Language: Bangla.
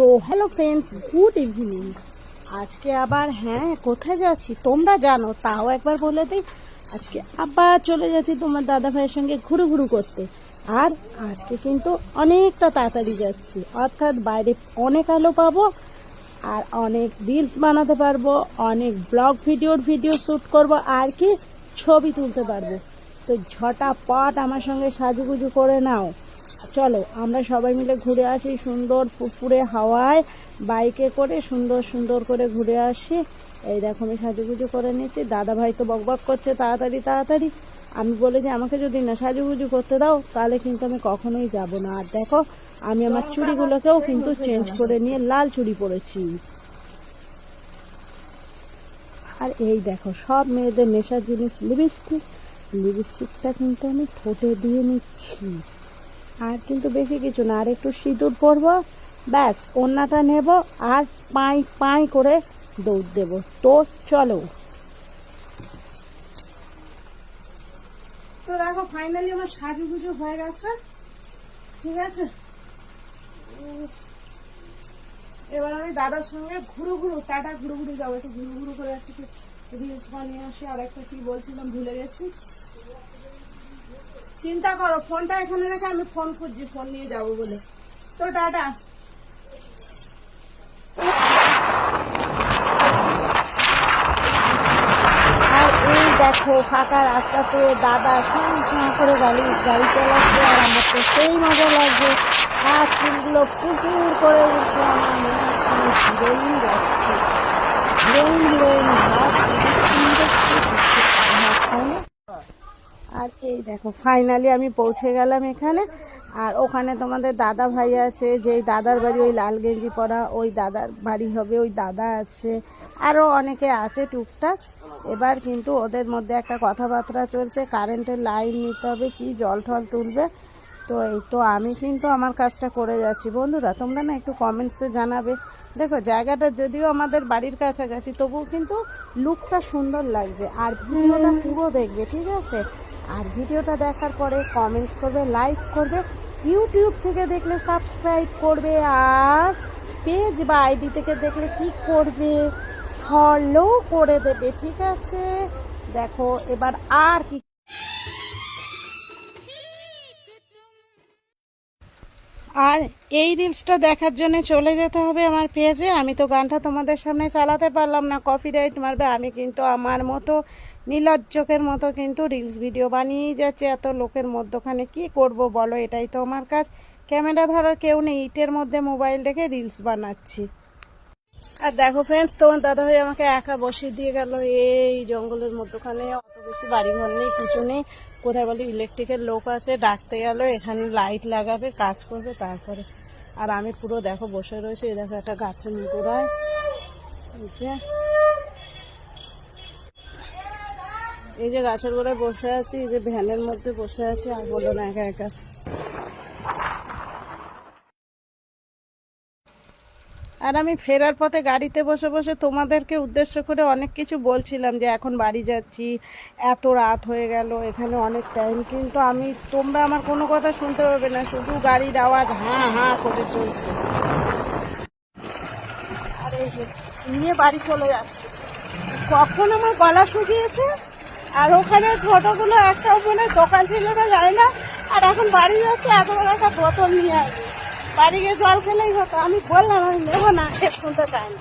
So hello friends good evening আজকে আবার হ্যাঁ কোথায় যাচ্ছি? তোমরা জানো, তাও একবার বলে দিই। আজকে আবার চলে যাচ্ছি তোমার দাদা ভাইয়ের সঙ্গে ঘুরু ঘুরু করতে। আর আজকে কিন্তু অনেকটা তাড়াতাড়ি যাচ্ছি। অর্থাৎ বাইরে অনেক আলো পাবো, আর অনেক রিলস বানাতে পারব, অনেক ব্লগ ভিডিওর ভিডিও শ্যুট করব, আর কি ছবি তুলতে পারব। তো ঝটাপট আমার সঙ্গে সাজুগুজু করে নাও। চলো, আমরা সবাই মিলে ঘুরে আসি সুন্দর ফুরফুরে হাওয়ায়, বাইকে করে সুন্দর সুন্দর করে ঘুরে আসি। এই দেখো, আমি সাজুগুজু করে নিচ্ছি। দাদা ভাই তো বকবক করছে, তাড়াতাড়ি তাড়াতাড়ি। আমি বলেছি আমাকে যদি না সাজুগুজু করতে দাও, তাহলে কিন্তু আমি কখনোই যাব না। আর দেখো, আমি আমার চুড়িগুলোকেও কিন্তু চেঞ্জ করে নিয়ে লাল চুড়ি পরেছি। আর এই দেখো, সব মেয়েদের নেশার জিনিস লিপস্টিক লিপস্টিকটা কিন্তু আমি ঠোঁটে দিয়ে নিচ্ছি। আর কিন্তু বেশি কিছু না। আর একটু সিঁদুর পরবো, ব্যাস ওড়নাটা নেব আর পাই পাই করে দৌড় দেব। তো চলো। তো দেখো ফাইনালি আমার সাজুগুজু হয়ে গেছে। ঠিক আছে? এবার আমি দাদার সঙ্গে ঘুরু ঘুরু, টাটা ঘুরু ঘুরু যাব। একটু ঘুরু ঘুরু করে আসি রিলস বানিয়ে আসি। আর একটা কি বলছিলাম, ভুলে গেছি। চিন্তা করো, ফোনটা এখানে রেখে আমি ফোন খুঁজছি, ফোন নিয়ে যাব বলে। তো টাটা। দেখো, ফাঁকা রাস্তাতে দাদা সাঁ সাঁ করে গাড়ি গাড়ি চালাচ্ছে, আর আমার তো সেই মজা লাগছে। আর চুলগুলো প্রচুর করে উঠছে আমার মনে হচ্ছে যাচ্ছি। হিরোইন হিরোইন ভাব আর এই দেখো ফাইনালি আমি পৌঁছে গেলাম এখানে। আর ওখানে তোমাদের দাদা ভাই আছে, যেই দাদার বাড়ি, ওই লাল গেঞ্জি পরা, ওই দাদার বাড়ি হবে, ওই দাদা আছে। আরও অনেকে আছে টুকটাক। এবার কিন্তু ওদের মধ্যে একটা কথাবার্তা চলছে কারেন্টের লাইন নিতে হবে, কি জল টল তুলবে। তো এই তো আমি কিন্তু আমার কাজটা করে যাচ্ছি। বন্ধুরা, তোমরা না একটু কমেন্টসে জানাবে। দেখো, জায়গাটা যদিও আমাদের বাড়ির কাছাকাছি, তবুও কিন্তু লুকটা সুন্দর লাগছে। আর ভিডিওটা পুরো দেখবে, ঠিক আছে? আর ভিডিওটা দেখার পরে কমেন্টস করবে লাইক করবে ইউটিউব থেকে দেখলে সাবস্ক্রাইব করবে আর পেজ বা আইডি থেকে দেখলে কি করবে ফলো করে দেবে, ঠিক আছে? দেখো, এবার আর কি আর এই রিলসটা দেখার জন্য চলে যেতে হবে আমার পেজে। আমি তো গানটা তোমাদের সামনে চালাতে পারলাম না কপি রাইট মারবে। আমি কিন্তু আমার মতো নীলজ্জকের মতো কিন্তু রিলস ভিডিও বানিয়েই যাচ্ছে। এত লোকের মধ্যখানে কি করব বলো? এটাই তো আমার কাজ। ক্যামেরা ধরার কেউ নেই, ইটের মধ্যে মোবাইল রেখে রিলস বানাচ্ছি। আর দেখো ফ্রেন্ডস তোমার দাদা ভাই আমাকে একা বসিয়ে দিয়ে গেল এই জঙ্গলের মধ্যখানে। অত বেশি বাড়িঘর নেই, কিছু নেই। কোথায় বলে ইলেকট্রিকের লোক আছে, ডাকতে গেল, এখানে লাইট লাগাবে, কাজ করবে, তারপরে। আর আমি পুরো দেখো বসে রয়েছি, এই দেখো একটা গাছের গোড়ায় এই যে গাছের গোড়ায় বসে আছি, এই যে ভ্যানের মধ্যে বসে আছি, আর বলো না একা একা। আর আমি ফেরার পথে গাড়িতে বসে বসে তোমাদেরকে উদ্দেশ্য করে অনেক কিছু বলছিলাম যে এখন বাড়ি যাচ্ছি, এত রাত হয়ে গেল, এখানে অনেক টাইম কিন্তু আমি, তোমরা আমার কোনো কথা শুনতে পাবে না, শুধু গাড়ির আওয়াজ হাঁ হাঁ করে চলছে। আর নিয়ে বাড়ি চলে যাচ্ছে। কখন আমার গলা শুকিয়েছে? আর ওখানে ছোটগুলো একটা ওখানে দোকান ছিল না, জানি না। আর এখন বাড়ি যাচ্ছে এত একটা বোতল নিয়ে আসবে। বাড়ি গিয়ে জল খেলেই হতো। আমি বললাম আমি নেব না। শুনতে চাই না।